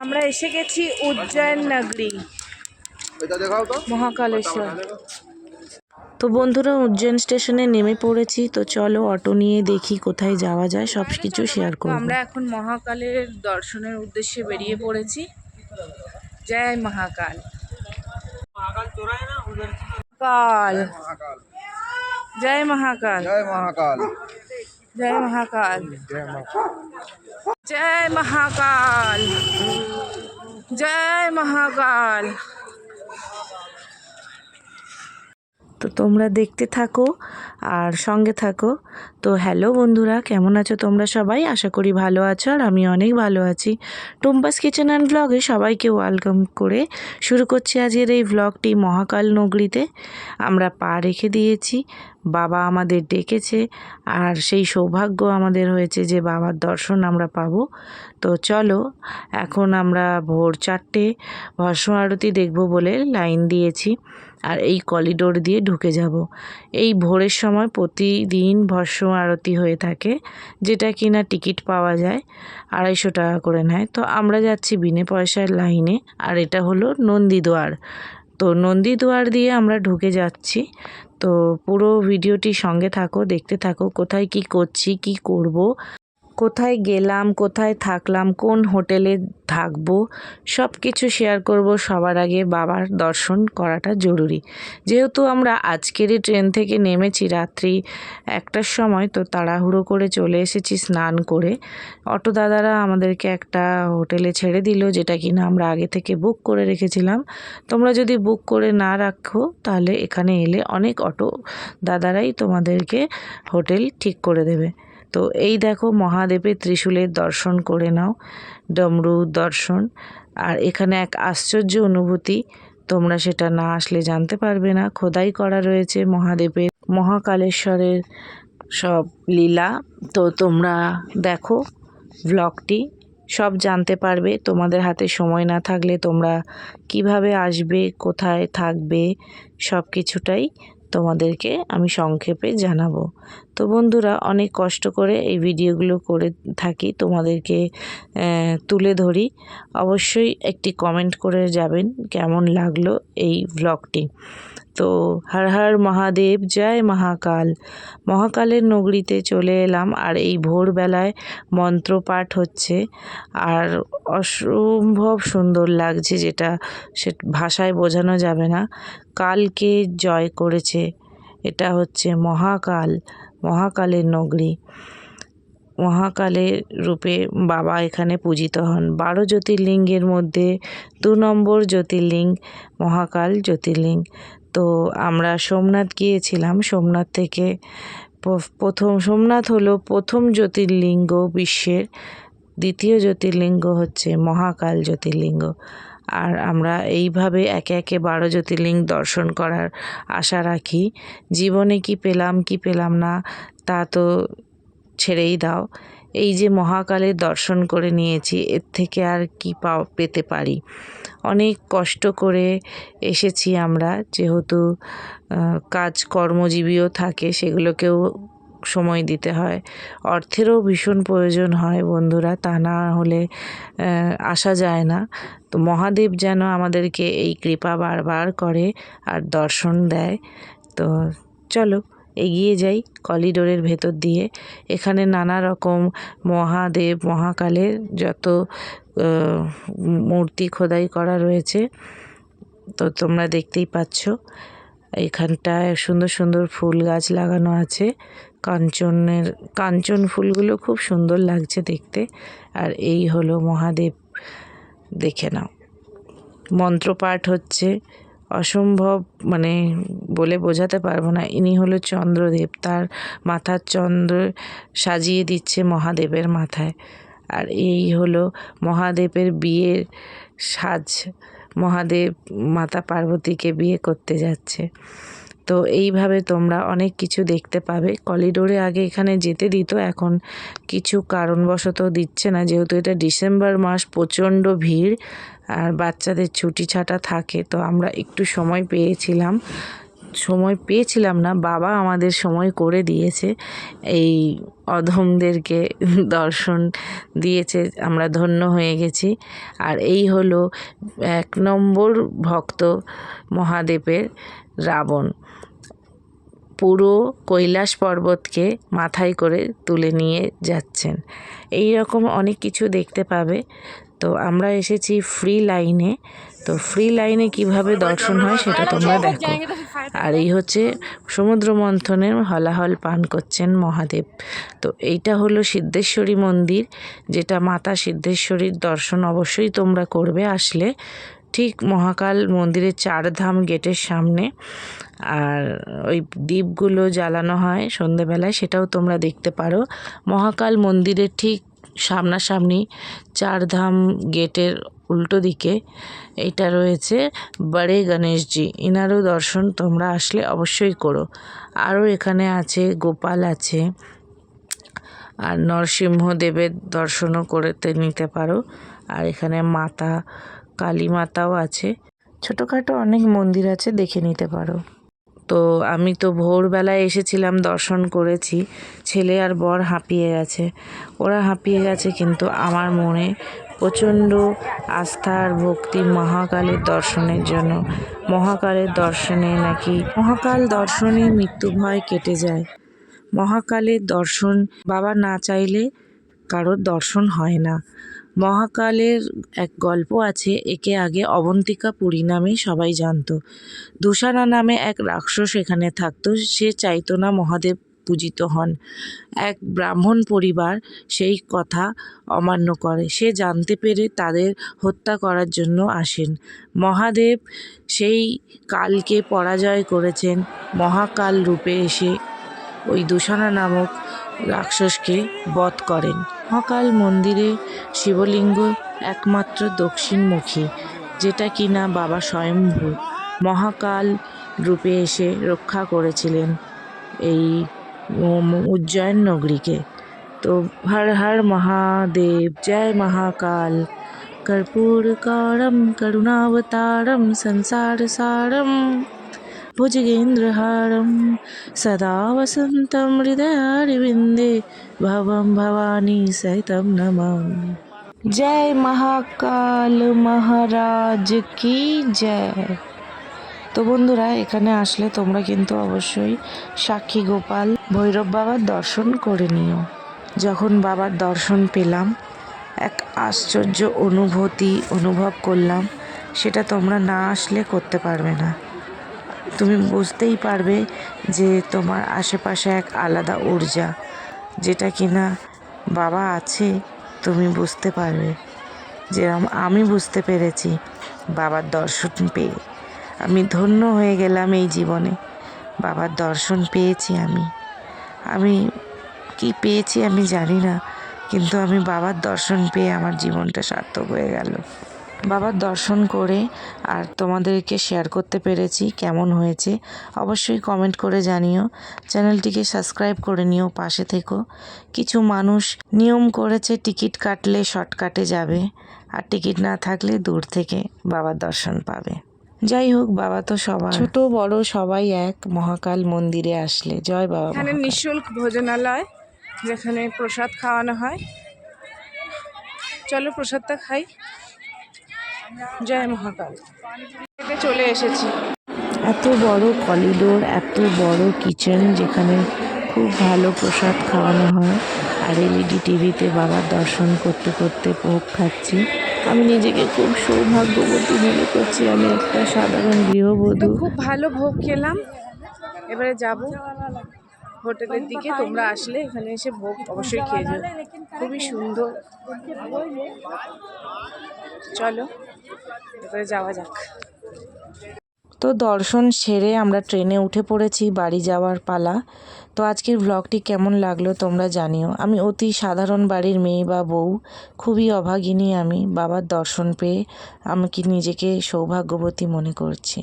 আমরা এসে গেছি উজ্জয়ন নগরী। মহাকালেশ্বর। তো বন্ধুরা উজ্জয়ন স্টেশনে নেমে পড়েছি তো চলো অটো নিয়ে দেখি কোথায় যাওয়া যায় সব কিছু শেয়ার করব। আমরা এখন মহাকালের দর্শনের উদ্দেশ্যে বেরিয়ে পড়েছি। জয় মহাকাল। কাল জয় মহাকাল। জয় মহাকাল। জয় মহাকাল। জয় মহাকাল। জয় মহাকাল জয় মহাকাল তো তোমরা দেখতে থাকো আর সঙ্গে থাকো। তো হ্যালো বন্ধুরা, কেমন আছো তোমরা সবাই? আশা করি ভালো আছো আর আমি অনেক ভালো আছি। টুম্পাস কিচেন অ্যান্ড ব্লগে সবাইকে ওয়েলকাম করে শুরু করছি আজকের এই ব্লগটি মহাকাল নগরীতে। আমরা পা রেখে দিয়েছি, বাবা আমাদের ডেকেছে আর সেই সৌভাগ্য আমাদের হয়েছে যে বাবার দর্শন আমরা পাবো। তো চলো, এখন আমরা ভোর চারটে ভস্ম আরতি দেখব বলে লাইন দিয়েছি। আর এই করিডোর দিয়ে ঢুকে যাব। এই ভোরের সময় প্রতিদিন ভস্ম আরতি হয়ে থাকে, যেটা কিনা টিকিট পাওয়া যায়, আড়াইশো টাকা করে নেয়। তো আমরা যাচ্ছি বিনে পয়সার লাইনে, আর এটা হলো নন্দীদুয়ার তো নন্দীদুয়ার দিয়ে আমরা ঢুকে যাচ্ছি। তো পুরো ভিডিওটি সঙ্গে থাকো, দেখতে থাকো কোথায় কি করছি, কি করব। কোথায় গেলাম, কোথায় থাকলাম, কোন হোটেলে থাকব সব কিছু শেয়ার করব সবার আগে বাবার দর্শন করাটা জরুরি। যেহেতু আমরা আজকেরই ট্রেন থেকে নেমেছি রাত্রি একটার সময়, তো তাড়াহুড়ো করে চলে এসেছি স্নান করে। অটো দাদারা আমাদেরকে একটা হোটেলে ছেড়ে দিল, যেটা কিনা আমরা আগে থেকে বুক করে রেখেছিলাম। তোমরা যদি বুক করে না রাখো, তাহলে এখানে এলে অনেক অটো দাদারাই তোমাদেরকে হোটেল ঠিক করে দেবে। তো এই দেখো মহাদেবের ত্রিশূলের দর্শন করে নাও, ডমরু দর্শন। আর এখানে এক আশ্চর্য অনুভূতি, তোমরা সেটা না আসলে জানতে পারবে না, খোদাই করা রয়েছে মহাদেবের মহাকালেশ্বরের সব লীলা। তো তোমরা দেখো ব্লগটি, সব জানতে পারবে, তোমাদের হাতে সময় না থাকলে তোমরা কীভাবে আসবে, কোথায় থাকবে সব কিছুটাই তোমাদেরকে আমি সংক্ষেপে জানাব। তো বন্ধুরা, অনেক কষ্ট করে এই ভিডিওগুলো করে থাকি, তোমাদেরকে তুলে ধরি। অবশ্যই একটি কমেন্ট করে যাবেন কেমন লাগল এই ব্লগটি তো হর হর মহাদেব, জয় মহাকাল। মহাকালের নগরীতে চলে এলাম আর এই ভোরবেলায় মন্ত্রপাঠ হচ্ছে। আর অসম্ভব সুন্দর লাগছে যেটা সে ভাষায় বোঝানো যাবে না। কালকে জয় করেছে। এটা হচ্ছে মহাকাল, মহাকালের নগরী। মহাকালের রূপে বাবা এখানে পূজিত হন। বারো জ্যোতির্লিঙ্গের মধ্যে দু নম্বর জ্যোতির্লিঙ্গ, মহাকাল জ্যোতির্লিঙ্গ। তো আমরা সোমনাথ গিয়েছিলাম। সোমনাথ থেকে প্রথম, সোমনাথ হলো প্রথম জ্যোতির্লিঙ্গ বিশ্বের। দ্বিতীয় জ্যোতির্লিঙ্গ হচ্ছে মহাকাল জ্যোতির্লিঙ্গ। আর আমরা এইভাবে একে একে বারো জ্যোতির্লিঙ্গ দর্শন করার আশা রাখি। জীবনে কি পেলাম কি পেলাম না, তা তো ছেড়েই দাও। এই যে মহাকালের দর্শন করে নিয়েছি, এর থেকে আর কি পাও পেতে পারি। অনেক কষ্ট করে এসেছি আমরা, যেহেতু কাজ কর্মজীবীও থাকে, সেগুলোকেও সময় দিতে হয়। অর্থেরও ভীষণ প্রয়োজন হয় বন্ধুরা, তা না হলে আসা যায় না। তো মহাদেব যেন আমাদেরকে এই কৃপা বারবার করে আর দর্শন দেয়। তো চলো, এগিয়ে যাই করিডোরের ভেতর দিয়ে। এখানে নানা রকম মহাদেব, মহাকালের যত মূর্তি খোদাই করা রয়েছে, তো তোমরা দেখতেই পাচ্ছ। এখানটায় সুন্দর সুন্দর ফুল গাছ লাগানো আছে। কাঞ্চনের, কাঞ্চন ফুলগুলো খুব সুন্দর লাগছে দেখতে। আর এই হলো মহাদেব, দেখে নাও। মন্ত্রপাঠ হচ্ছে, অসম্ভব মানে বলে বোঝাতে পারব না। ইনি হলো চন্দ্রদেব, তার মাথার চন্দ্র সাজিয়ে দিচ্ছে মহাদেবের মাথায়। আর এই হলো মহাদেবের বিয়ের সাজ, মহাদেব মাতা পার্বতীকে বিয়ে করতে যাচ্ছে। তো এইভাবে তোমরা অনেক কিছু দেখতে পাবে। কলিডোরে আগে এখানে যেতে দিত, এখন কিছু কারণবশত দিচ্ছে না। যেহেতু এটা ডিসেম্বর মাস, প্রচণ্ড ভিড় আর বাচ্চাদের ছুটি ছাটা থাকে, তো আমরা একটু সময় পেয়েছিলাম। সময় পেয়েছিলাম না, বাবা আমাদের সময় করে দিয়েছে। এই অধমদেরকে দর্শন দিয়েছে, আমরা ধন্য হয়ে গেছি। আর এই হলো এক নম্বর ভক্ত মহাদেবের রাবণ। পুরো কৈলাস পর্বতকে মাথায় করে তুলে নিয়ে যাচ্ছেন। এই রকম অনেক কিছু দেখতে পাবে। তো আমরা এসেছি ফ্রি লাইনে। তো ফ্রি লাইনে কীভাবে দর্শন হয় সেটা তোমরা দেখো। আর এই হচ্ছে সমুদ্র মন্থনের হলাহল পান করছেন মহাদেব। তো এইটা হলো সিদ্ধেশ্বরী মন্দির, যেটা মাতা সিদ্ধেশ্বরীর দর্শন অবশ্যই তোমরা করবে। আসলে ঠিক মহাকাল মন্দিরের চারধাম গেটের সামনে, আর ওই দ্বীপগুলো জ্বালানো হয় সন্ধেবেলায়, সেটাও তোমরা দেখতে পারো। মহাকাল মন্দিরের ঠিক সামনাসামনি চারধাম গেটের উল্টো দিকে এইটা রয়েছে বড়ে গণেশজি। ইনারও দর্শন তোমরা আসলে অবশ্যই করো। আরও এখানে আছে, গোপাল আছে, আর নরসিংহদেবের দর্শনও করতে নিতে পারো। আর এখানে মাতা কালী মাতাও আছে। ছোটোখাটো অনেক মন্দির আছে, দেখে নিতে পারো। তো আমি তো ভোরবেলায় এসেছিলাম, দর্শন করেছি। ছেলে আর বর হাঁপিয়ে গেছে। ওরা হাঁপিয়ে গেছে কিন্তু আমার মনে প্রচণ্ড আস্থা আর ভক্তি মহাকালের দর্শনের জন্য। মহাকালের দর্শনে নাকি মহাকাল দর্শনে মৃত্যু ভয় কেটে যায়। মহাকালের দর্শন বাবা না চাইলে কারোর দর্শন হয় না। মহাকালের এক গল্প আছে, একে আগে অবন্তিকা পুরী নামে সবাই জানতো। দুষারা নামে এক রাক্ষস এখানে থাকতো, সে চাইতো না মহাদেব পূজিত হন। এক ব্রাহ্মণ পরিবার সেই কথা অমান্য করে। সে জানতে পেরে তাদের হত্যা করার জন্য আসেন। মহাদেব সেই কালকে পরাজয় করেছেন। মহাকাল রূপে এসে ওই দূষণা নামক রাক্ষসকে বধ করেন। মহাকাল মন্দিরে শিবলিঙ্গ একমাত্র দক্ষিণমুখী, যেটা কিনা বাবা স্বয়ম্ভু মহাকাল রূপে এসে রক্ষা করেছিলেন এই উজ্জয়ন নগরীকে। তো হর হর মহাদেব, জয় মহাকাল। কর্পূরকারম করুণাবতারম, সংসার সারম। भुजगेन्द्रहारं सदा वसन्तं हृदयारविन्दे भवं भवानी सहितं नमामि জয় মহাকাল মহারাজ কি জয় তো বন্ধুরা এখানে আসলে তোমরা কিন্তু অবশ্যই সাক্ষী গোপাল ভৈরব বাবার দর্শন করে নিও যখন বাবার দর্শন পেলাম এক আশ্চর্য অনুভূতি অনুভব করলাম সেটা তোমরা না আসলে করতে পারবে না তুমি বুঝতেই পারবে যে তোমার আশেপাশে এক আলাদা ঊর্জা। যেটা কিনা বাবা আছে, তুমি বুঝতে পারবে। যেরকম আমি বুঝতে পেরেছি, বাবার দর্শন পেয়ে। আমি ধন্য হয়ে গেলাম এই জীবনে। বাবার দর্শন পেয়েছি আমি। আমি কি পেয়েছি আমি জানি না, কিন্তু আমি বাবার দর্শন পেয়ে আমার জীবনটা সার্থক হয়ে গেল। বাবার দর্শন করে আর তোমাদেরকে শেয়ার করতে পেরেছি কেমন হয়েছে অবশ্যই কমেন্ট করে জানিও। চ্যানেলটিকে সাবস্ক্রাইব করে নিও পাশে থেকো। কিছু মানুষ নিয়ম করেছে টিকিট কাটলে শর্টকাটে যাবে আর টিকিট না থাকলে দূর থেকে বাবার দর্শন পাবে। যাই হোক বাবা তো সবাই ছোট বড় সবাই এক মহাকাল মন্দিরে আসলে। জয় বাবা এখানে নিঃশুল্ক ভোজনালয় যেখানে প্রসাদ খাওয়ানো হয়। চলো প্রসাদটা খাই। জয় মহাকাল। চলে এসেছি। এত বড় কলিডোর এত বড় কিচেন যেখানে খুব ভালো প্রসাদ খাওয়ানো হয়। আর এলইডি টিভিতে বাবার দর্শন করতে করতে ভোগ খাচ্ছি। আমি নিজেকে খুব সৌভাগ্যবতী মনে করছি। আমি একটা সাধারণ গৃহবধূ। খুব ভালো ভোগ খেলাম। এবারে যাব। হোটেলের দিকে তোমরা আসলে এখানে এসে ভোগ অবশ্যই খেয়ে যাও। খুবই সুন্দর। চলো, এবারে যাওয়া যাক। তো দর্শন সেরে আমরা ট্রেনে উঠে পড়েছি বাড়ি যাওয়ার পালা। তো আজকের ব্লগটি কেমন লাগল তোমরা জানিও। আমি অতি সাধারণ বাড়ির মেয়ে বা বউ, খুবই অভাগিনী আমি, বাবার দর্শন পেয়ে আমি কি নিজেকে সৌভাগ্যবতী মনে করছি।